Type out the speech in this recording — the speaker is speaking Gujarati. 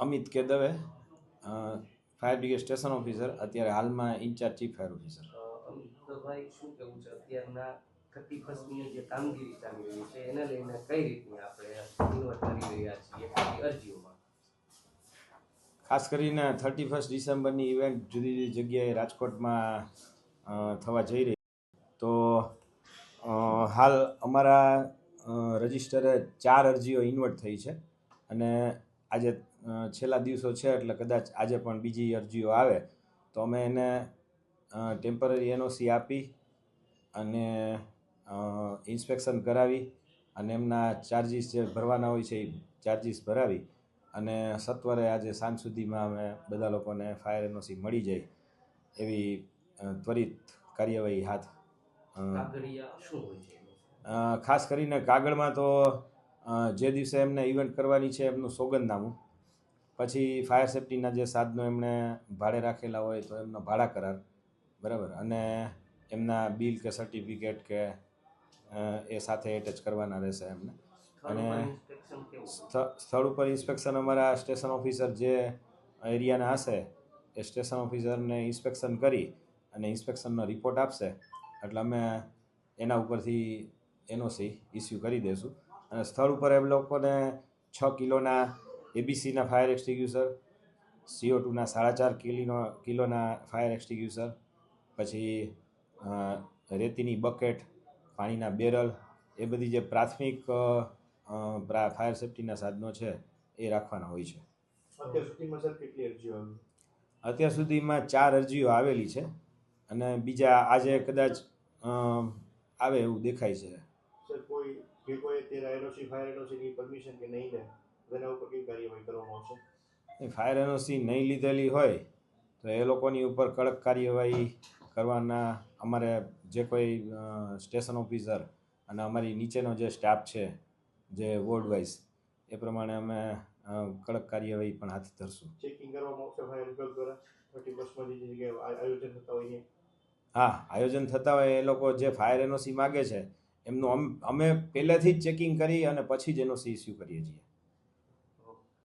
Amit Kedve fire brigade station officer અત્યારે હાલમાં incharge chief fire officer. Amitbhai શું કેવું છે? અત્યારના ફર્સ્ટની જે કામગીરી ચાલી રહી છે એને લઈને કઈ રીતની આપણે ઇન્વર્ટ કરી રહ્યા છીએ? અરજીઓમાં? ખાસ કરીને થર્ટી ફર્સ્ટ ડિસેમ્બરની ઇવેન્ટ જુદી જુદી જગ્યાએ રાજકોટમાં થવા જઈ રહી તો હાલ અમારા રજિસ્ટરે ચાર અરજીઓ ઇન્વર્ટ થઈ છે. અને આજે છેલ્લા દિવસો છે એટલે કદાચ આજે પણ બીજી અરજીઓ આવે તો અમે એને ટેમ્પરરી એનઓસી આપી અને ઇન્સ્પેક્શન કરાવી અને એમના ચાર્જીસ જે ભરવાના હોય છે એ ચાર્જીસ ભરાવી અને સત્વરે આજે સાંજ સુધીમાં અમે બધા લોકોને ફાયર એનઓસી મળી જાય એવી ત્વરિત કાર્યવાહી હાથ ખાસ કરીને કાગળમાં તો જે દિવસે એમને ઇવેન્ટ કરવાની છે એમનું સોગંદનામું. પછી ફાયર સેફ્ટીના જે સાધનો એમણે ભાડે રાખેલા હોય તો એમનો ભાડા કરાર. બરાબર? અને એમના બિલ કે સર્ટિફિકેટ કે એ સાથે એટેચ કરવાના રહેશે એમને. અને સ્થળ ઉપર ઇન્સ્પેક્શન અમારા સ્ટેશન ઓફિસર જે એરિયાના હશે એ સ્ટેશન ઓફિસરને ઇન્સ્પેક્શન કરી અને ઇન્સ્પેક્શનનો રિપોર્ટ આપશે. એટલે અમે એના ઉપરથી એનઓસી ઇસ્યુ કરી દઈશું સ્થળ ઉપર એમ લોકોને છ કિલોના એબીસીના ફાયર એક્સટિગ્યુસર સીઓ ટુના સાડા ચાર કિલીનો કિલોના ફાયર એક્સટિગ્યુસર પછી રેતીની બકેટ પાણીના બેરલ એ બધી જે પ્રાથમિક ફાયર સેફટીના સાધનો છે એ રાખવાના હોય છે. અત્યાર સુધીમાં સર કેટલી અરજીઓ અત્યાર સુધીમાં ચાર અરજીઓ આવેલી છે અને બીજા આજે કદાચ આવે એવું દેખાય છે. જે કોઈ અત્યારે એનઓસી ફાયર એનઓસીની પરમિશન કે નહીં લે તેના ઉપર કઈ કાર્યવાહી કરવામાં આવશે? એ ફાયર એનઓસી નહીં લીધેલી હોય તો એ લોકોની ઉપર કડક કાર્યવાહી કરવાના અમારે જે કોઈ સ્ટેશન ઓફિસર અને અમારી નીચેનો જે સ્ટાફ છે જે વોર્ડ વાઇઝ એ પ્રમાણે અમે કડક કાર્યવાહી પણ હાથ ધરશું. ચેકિંગ કરવામાં આવશે ફાયર વિભાગ દ્વારા? થર્ટી બસમાં જે જગ્યાએ આયોજન થતા હોય હા આયોજન થતા હોય એ લોકો જે ફાયર એનઓસી માગે છે એમનું અમ- પહેલેથી જ ચેકિંગ કરી અને પછી જ એનઓસી ઇસ્યુ કરીએ છીએ.